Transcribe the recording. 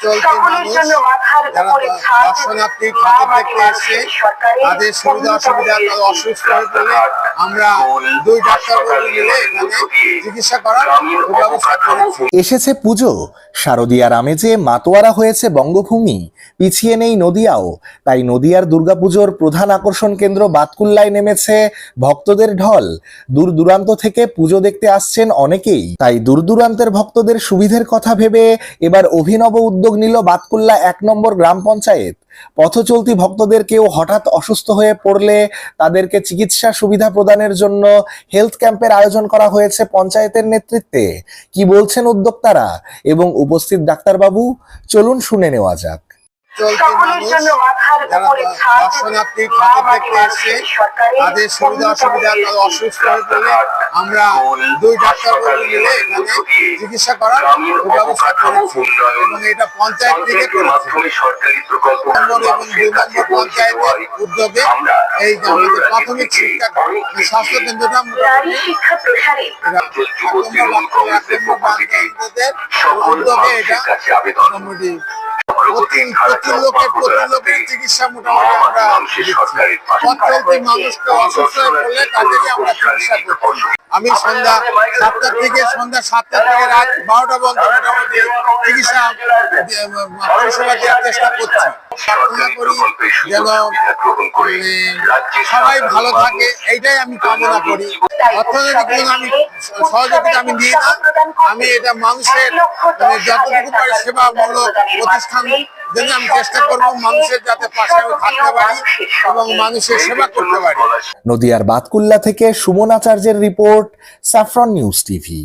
চলতি মানুষ। দর্শনার্থী এসছে মানুষের সরকারের তাদের সুবিধা অসুবিধা তাদের অসুস্থ হয়ে পড়লে আমরা এসেছে পুজো। শারদীয়ার আমেজে মাতোয়ারা হয়েছে বঙ্গভূমি। পিছিয়ে নেই নদিয়াও। তাই নদিয়ার দুর্গাপুজোর প্রধান আকর্ষণ কেন্দ্র বাতকুল্লায় নেমেছে ভক্তদের ঢল। দূর দূরান্ত থেকে পুজো দেখতে আসছেন অনেকেই। তাই দূর দূরান্তের ভক্তদের সুবিধের কথা ভেবে এবার অভিনব উদ্যোগ নিল বাতকুল্লা এক নম্বর গ্রাম পঞ্চায়েত। পথ চলতি ভক্তদের কেউ হঠাৎ অসুস্থ হয়ে পড়লে তাদেরকে চিকিৎসা সুবিধা প্রদানের জন্য হেলথ ক্যাম্পের আয়োজন করা হয়েছে পঞ্চায়েতের নেতৃত্বে। কি বলছেন উদ্যোক্তারা? এবং উপস্থিত ডাক্তারবাবু, চলুন শুনে নেওয়া যাক। সকলের জন্য মাথার উপরে ছাদ দর্শনার্থী ঠাকুর দেখতে এসছে তাদের সুবিধা অসুবিধা তাদের অসুস্থ হয়ে পড়লে আমরা দুই ডাক্তারবাবু মিলে এখানে চিকিৎসা করার ব্যবস্থা করেছি। এবং এটা পঞ্চায়েত থেকে করেছে। সরকারি প্রকল্প নম্বর এবং দুই নম্বর পঞ্চায়েতের উদ্যোগে এই আমাদের প্রাথমিক শিক্ষা স্বাস্থ্য কেন্দ্রটা উদ্যোগে এটা মোটামুটি প্রতি প্রতি লোকের প্রতি লোকের চিকিৎসা মোটামুটি আমরা পথ চলতি মানুষকে অসুস্থ হয়ে পড়লে তাদেরই আমরা চিকিৎসা করছি। আমি সন্ধ্যা সাতটা থেকে সন্ধ্যা সাতটা থেকে রাত বারোটা পর্যন্ত মোটামুটি চিকিৎসা পরিষেবা দেওয়ার চেষ্টা করছি। প্রার্থনা করি যেন মানে, সবাই ভালো থাকে এইটাই আমি কামনা করি। অর্থনৈতিক কোনো আমি সহযোগিতা আমি নিই না। আমি এটা মানুষের মানে যতটুকু পারি সেবামূলক প্রতিষ্ঠান জন্য আমি চেষ্টা করব মানুষের যাতে পাশে থাকতে পারি এবং মানুষের সেবা করতে পারি। নদিয়ার বাতকুল্লা থেকে সুমন আচার্যের রিপোর্ট স্যাফরন নিউজ টিভি।